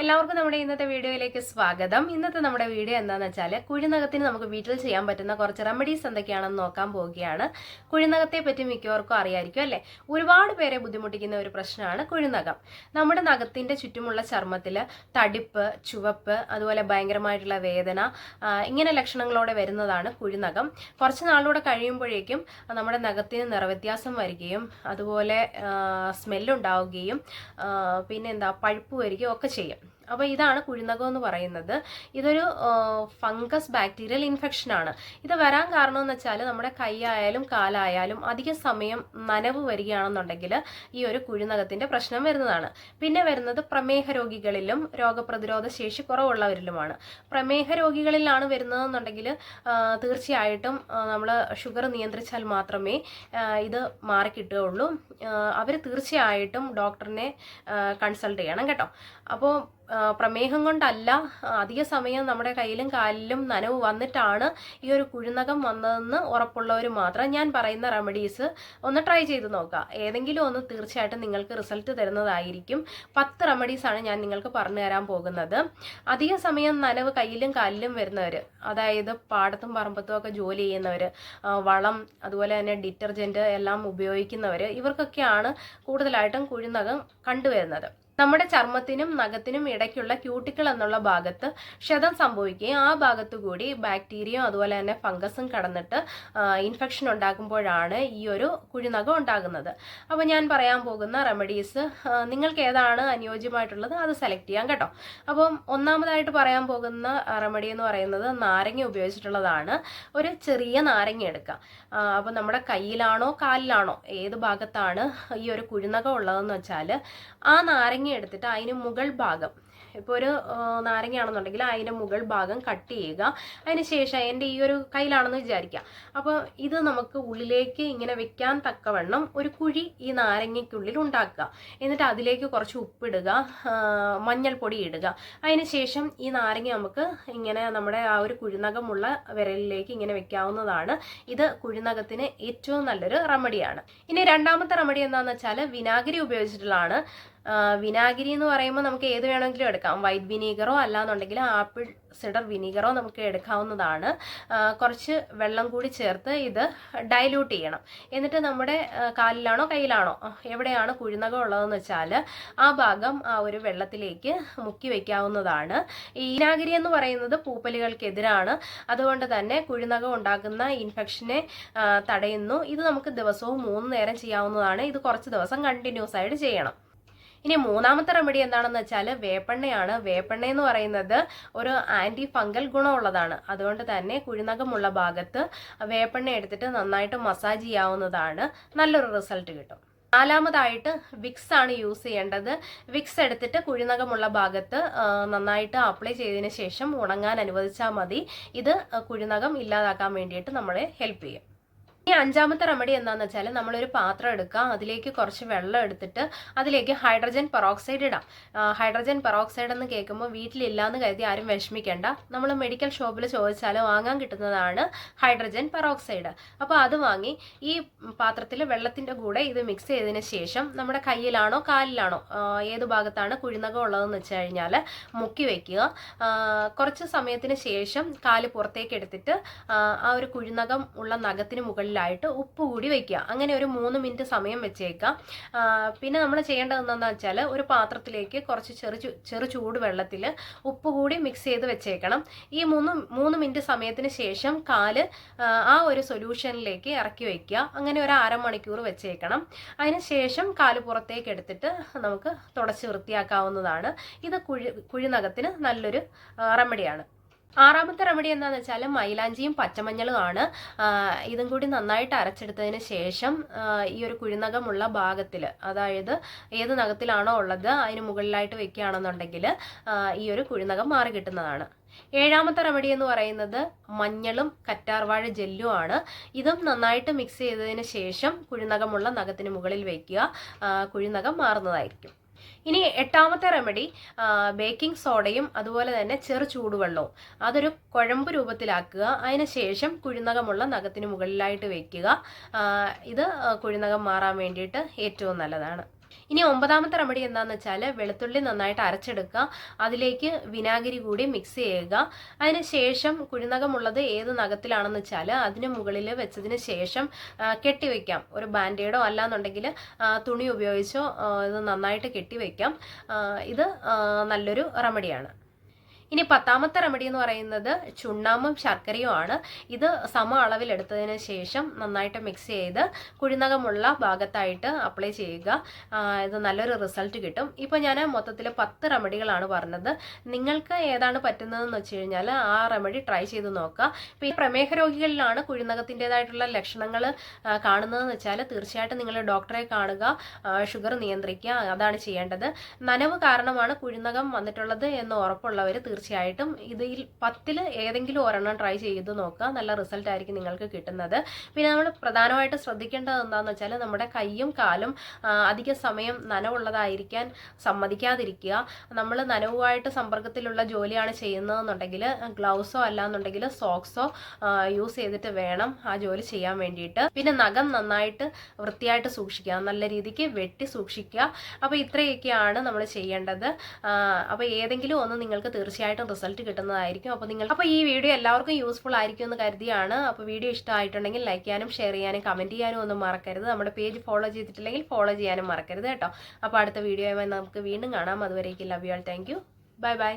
എല്ലാവർക്കും നമ്മുടെ ഇന്നത്തെ വീഡിയോയിലേക്ക് സ്വാഗതം. ഇന്നത്തെ നമ്മുടെ വീഡിയോ എന്താണെന്ന് വെച്ചാൽ കുഴിനകത്തിന് നമുക്ക് വീട്ടിൽ ചെയ്യാൻ പറ്റുന്ന കുറച്ച് റെമഡീസ് എന്തൊക്കെയാണെന്ന് നോക്കാൻ പോവുകയാണ്. കുഴിനകത്തെ പറ്റി മിക്കവർക്കും അറിയായിരിക്കും അല്ലേ? ഒരുപാട് പേരെ ബുദ്ധിമുട്ടിക്കുന്ന ഒരു പ്രശ്നമാണ് കുഴിനകം. നമ്മുടെ നഖത്തിന്റെ ചുറ്റുമുള്ള ചർമ്മത്തിൽ തടിപ്പ് ചുവപ്പ് അതുപോലെ ഭയങ്കരമായിട്ടുള്ള വേദന ഇങ്ങനെ ലക്ഷണങ്ങളോടെ വരുന്നതാണ് കുഴിനകം. കുറച്ച് നാളിലൂടെ കഴിയുമ്പോഴേക്കും നമ്മുടെ നഖത്തിന് നിറവ്യത്യാസം വരികയും അതുപോലെ സ്മെല്ലുണ്ടാവുകയും പിന്നെന്താ പഴുപ്പ് വരികയും ഒക്കെ ചെയ്യും. അപ്പോൾ ഇതാണ് കുഴിനകം എന്ന് പറയുന്നത്. ഇതൊരു ഫംഗസ് ബാക്ടീരിയൽ ഇൻഫെക്ഷൻ ആണ് ഇത് വരാൻ കാരണം എന്ന് വെച്ചാൽ നമ്മുടെ കൈയായാലും കാലായാലും അധിക സമയം നനവ് വരികയാണെന്നുണ്ടെങ്കിൽ ഈ ഒരു കുഴിനകത്തിന്റെ പ്രശ്നം വരുന്നതാണ്. പിന്നെ വരുന്നത് പ്രമേഹ രോഗികളിലും രോഗപ്രതിരോധ ശേഷി കുറവുള്ളവരിലുമാണ്. പ്രമേഹ രോഗികളിലാണ് വരുന്നതെന്നുണ്ടെങ്കിൽ തീർച്ചയായിട്ടും നമ്മൾ ഷുഗർ നിയന്ത്രിച്ചാൽ മാത്രമേ ഇത് മാറിക്കിട്ടുകയുള്ളൂ അവർ തീർച്ചയായിട്ടും ഡോക്ടറിനെ കൺസൾട്ട് ചെയ്യണം കേട്ടോ. അപ്പോൾ പ്രമേഹം കൊണ്ടല്ല അധിക സമയം നമ്മുടെ കയ്യിലും കാലിലും നനവ് വന്നിട്ടാണ് ഈ ഒരു കുഴിനകം വന്നതെന്ന് ഉറപ്പുള്ളവർ മാത്രം ഞാൻ പറയുന്ന റെമഡീസ് ഒന്ന് ട്രൈ ചെയ്ത് നോക്കുക ഏതെങ്കിലും ഒന്ന് തീർച്ചയായിട്ടും നിങ്ങൾക്ക് റിസൾട്ട് തരുന്നതായിരിക്കും. പത്ത് റെമഡീസാണ് ഞാൻ നിങ്ങൾക്ക് പറഞ്ഞു തരാൻ പോകുന്നത്. അധിക സമയം നനവ് കയ്യിലും കാലിലും വരുന്നവർ അതായത് പാടത്തും പറമ്പത്തും ഒക്കെ ജോലി ചെയ്യുന്നവർ വളം അതുപോലെ തന്നെ ഡിറ്റർജന്റ് എല്ലാം ഉപയോഗിക്കുന്നവർ ഇവർക്കൊക്കെയാണ് കൂടുതലായിട്ടും കുഴിനകം കണ്ടുവരുന്നത്. നമ്മുടെ ചർമ്മത്തിനും നഖത്തിനും ഇടയ്ക്കുള്ള ക്യൂട്ടിക്കിൾ എന്നുള്ള ഭാഗത്ത് ക്ഷതം സംഭവിക്കുകയും ആ ഭാഗത്തു കൂടി ബാക്ടീരിയയും അതുപോലെ തന്നെ ഫംഗസും കടന്നിട്ട് ഇൻഫെക്ഷൻ ഉണ്ടാകുമ്പോഴാണ് ഈ ഒരു കുഴിനഖം ഉണ്ടാകുന്നത്. അപ്പോൾ ഞാൻ പറയാൻ പോകുന്ന റെമഡീസ് നിങ്ങൾക്ക് ഏതാണ് അനുയോജ്യമായിട്ടുള്ളത് അത് സെലക്ട് ചെയ്യാം കേട്ടോ. അപ്പം ഒന്നാമതായിട്ട് പറയാൻ പോകുന്ന റെമഡി എന്ന് പറയുന്നത് നാരങ്ങ ഉപയോഗിച്ചിട്ടുള്ളതാണ്. ഒരു ചെറിയ നാരങ്ങ എടുക്കുക. അപ്പോൾ നമ്മുടെ കയ്യിലാണോ കാലിലാണോ ഏത് ഭാഗത്താണ് ഈ ഒരു കുഴിനഖം ഉള്ളതെന്ന് വെച്ചാൽ ആ നാരങ്ങ എടുത്തിട്ട് അതിന് മുകൾ ഭാഗം. ഇപ്പോൾ ഒരു നാരങ്ങയാണെന്നുണ്ടെങ്കിൽ അതിന്റെ മുകൾ ഭാഗം കട്ട് ചെയ്യുക. അതിന് ശേഷം എന്റെ ഈ ഒരു കയ്യിലാണെന്ന് വിചാരിക്കുക. അപ്പോൾ ഇത് നമുക്ക് ഉള്ളിലേക്ക് ഇങ്ങനെ വെക്കാൻ തക്കവണ്ണം ഒരു കുഴി ഈ നാരങ്ങയ്ക്കുള്ളിൽ ഉണ്ടാക്കുക. എന്നിട്ട് അതിലേക്ക് കുറച്ച് ഉപ്പിടുക മഞ്ഞൾപ്പൊടി ഇടുക. അതിന് ശേഷം ഈ നാരങ്ങ നമുക്ക് ഇങ്ങനെ നമ്മുടെ ആ ഒരു കുഴിനകമുള്ള വിരലിലേക്ക് ഇങ്ങനെ വെക്കാവുന്നതാണ്. ഇത് കുഴിനകത്തിന് ഏറ്റവും നല്ലൊരു റെമഡിയാണ് ഇനി രണ്ടാമത്തെ റെമഡി എന്താണെന്ന് വെച്ചാൽ വിനാഗിരി ഉപയോഗിച്ചിട്ടുള്ളതാണ്. വിനാഗിരി എന്ന് പറയുമ്പോൾ നമുക്ക് ഏത് വേണമെങ്കിലും എടുക്കാം. വൈറ്റ് വിനീഗറോ അല്ലാന്നുണ്ടെങ്കിൽ ആപ്പിൾ സിഡർ വിനീഗറോ നമുക്ക് എടുക്കാവുന്നതാണ്. കുറച്ച് വെള്ളം കൂടി ചേർത്ത് ഇത് ഡൈല്യൂട്ട് ചെയ്യണം. എന്നിട്ട് നമ്മുടെ കാലിലാണോ കയ്യിലാണോ എവിടെയാണ് കുഴിനകം ഉള്ളതെന്ന് വെച്ചാൽ ആ ഭാഗം ആ ഒരു വെള്ളത്തിലേക്ക് മുക്കി വയ്ക്കാവുന്നതാണ് ഈ വിനാഗിരി എന്ന് പറയുന്നത് പൂപ്പലുകൾക്കെതിരാണ്. അതുകൊണ്ട് തന്നെ കുഴിനകം ഉണ്ടാക്കുന്ന ഇൻഫെക്ഷനെ തടയുന്നു. ഇത് നമുക്ക് ദിവസവും മൂന്ന് നേരം ചെയ്യാവുന്നതാണ്. ഇത് കുറച്ച് ദിവസം കണ്ടിന്യൂസ് ആയിട്ട് ചെയ്യണം. ഇനി മൂന്നാമത്തെ റെമഡി എന്താണെന്ന് വെച്ചാൽ വേപ്പെണ്ണയാണ്. വേപ്പെണ്ണ എന്ന് പറയുന്നത് ഒരു ആന്റി ഫംഗൽ ഗുണമുള്ളതാണ്. അതുകൊണ്ട് തന്നെ കുഴിനകമുള്ള ഭാഗത്ത് വേപ്പെണ്ണ എടുത്തിട്ട് നന്നായിട്ട് മസാജ് ചെയ്യാവുന്നതാണ്. നല്ലൊരു റിസൾട്ട് കിട്ടും. നാലാമതായിട്ട് വിക്സ് ആണ് യൂസ് ചെയ്യേണ്ടത്. വിക്സ് എടുത്തിട്ട് കുഴിനകമുള്ള ഭാഗത്ത് നന്നായിട്ട് അപ്ലൈ ചെയ്തതിന് ശേഷം ഉണങ്ങാൻ അനുവദിച്ചാൽ മതി. ഇത് കുഴിനകം ഇല്ലാതാക്കാൻ വേണ്ടിയിട്ട് നമ്മളെ ഹെൽപ്പ് ചെയ്യും. ഇനി അഞ്ചാമത്തെ റെമഡി എന്താണെന്ന് വെച്ചാൽ നമ്മളൊരു പാത്രം എടുക്കുക അതിലേക്ക് കുറച്ച് വെള്ളം എടുത്തിട്ട് അതിലേക്ക് ഹൈഡ്രജൻ പെറോക്സൈഡ് ഇടാം. ഹൈഡ്രജൻ പെറോക്സൈഡ് എന്ന് കേൾക്കുമ്പോൾ വീട്ടിലില്ലാന്ന് കരുതി ആരും വിഷമിക്കേണ്ട. നമ്മൾ മെഡിക്കൽ ഷോപ്പിൽ ചോദിച്ചാൽ വാങ്ങാൻ കിട്ടുന്നതാണ് ഹൈഡ്രജൻ പെറോക്സൈഡ് അപ്പോൾ അത് വാങ്ങി ഈ പാത്രത്തിൽ വെള്ളത്തിന്റെ കൂടെ ഇത് മിക്സ് ചെയ്തതിന് ശേഷം നമ്മുടെ കയ്യിലാണോ കാലിലാണോ ഏത് ഭാഗത്താണ് കുഴിനകം ഉള്ളതെന്ന് വെച്ച് കഴിഞ്ഞാൽ മുക്കി വയ്ക്കുക കുറച്ച് സമയത്തിന് ശേഷം കാൽ പുറത്തേക്ക് എടുത്തിട്ട് ആ, ഒരു കുഴിനകം ഉള്ള നഖത്തിന് മുകളിലായിട്ട് ഉപ്പ് കൂടി വെക്കുക. അങ്ങനെ ഒരു മൂന്ന് മിനിറ്റ് സമയം വെച്ചേക്കാം. പിന്നെ നമ്മൾ ചെയ്യേണ്ടത് എന്താണെന്ന് വെച്ചാൽ ഒരു പാത്രത്തിലേക്ക് കുറച്ച് ചെറു ചെറു ചൂട് വെള്ളത്തിൽ ഉപ്പ് കൂടി മിക്സ് ചെയ്ത് വെച്ചേക്കണം. ഈ മൂന്ന് മൂന്ന് മിനിറ്റ് സമയത്തിന് ശേഷം കാൽ ആ, ഒരു സൊല്യൂഷനിലേക്ക് ഇറക്കി വയ്ക്കുക അങ്ങനെ ഒരു അരമണിക്കൂർ വെച്ചേക്കണം. അതിന് ശേഷം കാൽ പുറത്തേക്ക് എടുത്തിട്ട് നമുക്ക് തുടച്ച് വൃത്തിയാക്കാവുന്നതാണ്. ഇത് കുഴി കുഴിനകത്തിന് നല്ലൊരു റെമഡിയാണ് ആറാമത്തെ റെമഡി എന്താണെന്ന് വെച്ചാൽ മൈലാഞ്ചിയും പച്ചമഞ്ഞളും ആണ് ഇതും കൂടി നന്നായിട്ട് അരച്ചെടുത്തതിന് ശേഷം ഈ ഒരു കുഴിനകമുള്ള ഭാഗത്തിൽ അതായത് ഏത് നഖത്തിലാണോ ഉള്ളത് അതിന് മുകളിലായിട്ട് വെക്കുകയാണെന്നുണ്ടെങ്കിൽ ഈ ഒരു കുഴിനകം മാറി കിട്ടുന്നതാണ്. ഏഴാമത്തെ റെമഡി എന്ന് പറയുന്നത് മഞ്ഞളും കറ്റാർവാഴ ജെല്ലും ആണ് ഇതും നന്നായിട്ട് മിക്സ് ചെയ്തതിന് ശേഷം കുഴിനകമുള്ള നഖത്തിന് മുകളിൽ വയ്ക്കുക കുഴിനകം മാറുന്നതായിരിക്കും. ഇനി എട്ടാമത്തെ റെമഡി ബേക്കിംഗ് സോഡയും അതുപോലെ തന്നെ ചെറു ചൂടുവെള്ളവും. അതൊരു കുഴമ്പ് രൂപത്തിലാക്കുക. അതിനുശേഷം കുഴിനകമുള്ള നഖത്തിന് മുകളിലായിട്ട് വെക്കുക. ഇത് കുഴിനകം മാറാൻ വേണ്ടിയിട്ട് ഏറ്റവും നല്ലതാണ്. ഇനി ഒമ്പതാമത്തെ റെമഡി എന്താണെന്ന് വെച്ചാൽ വെളുത്തുള്ളി നന്നായിട്ട് അരച്ചെടുക്കുക. അതിലേക്ക് വിനാഗിരി കൂടി മിക്സ് ചെയ്യുക. അതിനുശേഷം കുഴിനകമുള്ളത് ഏത് നഖത്തിലാണെന്ന് വെച്ചാൽ അതിന് മുകളിൽ വെച്ചതിന് ശേഷം കെട്ടിവെക്കാം ഒരു ബാൻഡേഡോ അല്ലാന്നുണ്ടെങ്കിൽ തുണി ഉപയോഗിച്ചോ ഇത് നന്നായിട്ട് കെട്ടിവെക്കാം ഇത് നല്ലൊരു റെമഡിയാണ്. ഇനി പത്താമത്തെ റെമഡി എന്ന് പറയുന്നത് ചുണ്ണാമ്പും ശർക്കരയുമാണ് ഇത് സമ അളവിൽ എടുത്തതിന് ശേഷം നന്നായിട്ട് മിക്സ് ചെയ്ത് കുഴിനകമുള്ള ഭാഗത്തായിട്ട് അപ്ലൈ ചെയ്യുക. ഇത് നല്ലൊരു റിസൾട്ട് കിട്ടും. ഇപ്പോൾ ഞാൻ മൊത്തത്തിൽ പത്ത് റെമഡികളാണ് പറഞ്ഞത്. നിങ്ങൾക്ക് ഏതാണ് പറ്റുന്നതെന്ന് വെച്ച് കഴിഞ്ഞാൽ ആ റെമഡി ട്രൈ ചെയ്ത് നോക്കുക. ഇപ്പോൾ ഈ പ്രമേഹ രോഗികളിലാണ് കുഴിനകത്തിന്റെതായിട്ടുള്ള ലക്ഷണങ്ങൾ കാണുന്നതെന്ന് വെച്ചാൽ തീർച്ചയായിട്ടും നിങ്ങൾ ഡോക്ടറെ കാണുക ഷുഗർ നിയന്ത്രിക്കുക അതാണ് ചെയ്യേണ്ടത്. നനവ് കാരണമാണ് കുഴിനകം വന്നിട്ടുള്ളത് എന്ന് ഉറപ്പുള്ളവർ തീർച്ചയായിട്ടും ഇതിൽ പത്തിൽ ഏതെങ്കിലും ഒരെണ്ണം ട്രൈ ചെയ്ത് നോക്കുക. നല്ല റിസൾട്ട് ആയിരിക്കും നിങ്ങൾക്ക് കിട്ടുന്നത്. പിന്നെ നമ്മൾ പ്രധാനമായിട്ട് ശ്രദ്ധിക്കേണ്ടത് എന്താണെന്ന് വെച്ചാൽ നമ്മുടെ കൈയും കാലും അധിക സമയം നനവുള്ളതായിരിക്കാൻ സമ്മതിക്കാതിരിക്കുക. നമ്മൾ നനവുമായിട്ട് സമ്പർക്കത്തിലുള്ള ജോലിയാണ് ചെയ്യുന്നതെന്നുണ്ടെങ്കിൽ ഗ്ലൗസോ അല്ലാന്നുണ്ടെങ്കിൽ സോക്സോ യൂസ് ചെയ്തിട്ട് വേണം ആ ജോലി ചെയ്യാൻ വേണ്ടിയിട്ട്. പിന്നെ നഖം നന്നായിട്ട് വൃത്തിയായിട്ട് സൂക്ഷിക്കുക. നല്ല രീതിക്ക് വെട്ടി സൂക്ഷിക്കുക. അപ്പോൾ ഇത്രയൊക്കെയാണ് നമ്മൾ ചെയ്യേണ്ടത്. അപ്പോൾ ഏതെങ്കിലും ഒന്ന് നിങ്ങൾക്ക് തീർച്ചയായിട്ടും റിസൾട്ട് കിട്ടുന്നതായിരിക്കും. അപ്പോൾ നിങ്ങൾ അപ്പോൾ ഈ വീഡിയോ എല്ലാവർക്കും യൂസ്ഫുൾ ആയിരിക്കും എന്ന് കരുതിയാണ്. അപ്പോൾ വീഡിയോ ഇഷ്ടമായിട്ടുണ്ടെങ്കിൽ ലൈക്ക് ചെയ്യാനും ഷെയർ ചെയ്യാനും കമന്റ് ചെയ്യാനും ഒന്നും മറക്കരുത്. നമ്മുടെ പേജ് ഫോളോ ചെയ്തിട്ടില്ലെങ്കിൽ ഫോളോ ചെയ്യാനും മറക്കരുത് കേട്ടോ. അപ്പോൾ അടുത്ത വീഡിയോയുമായി നമുക്ക് വീണ്ടും കാണാം. അതുവരേക്കും love you all thank you bye bye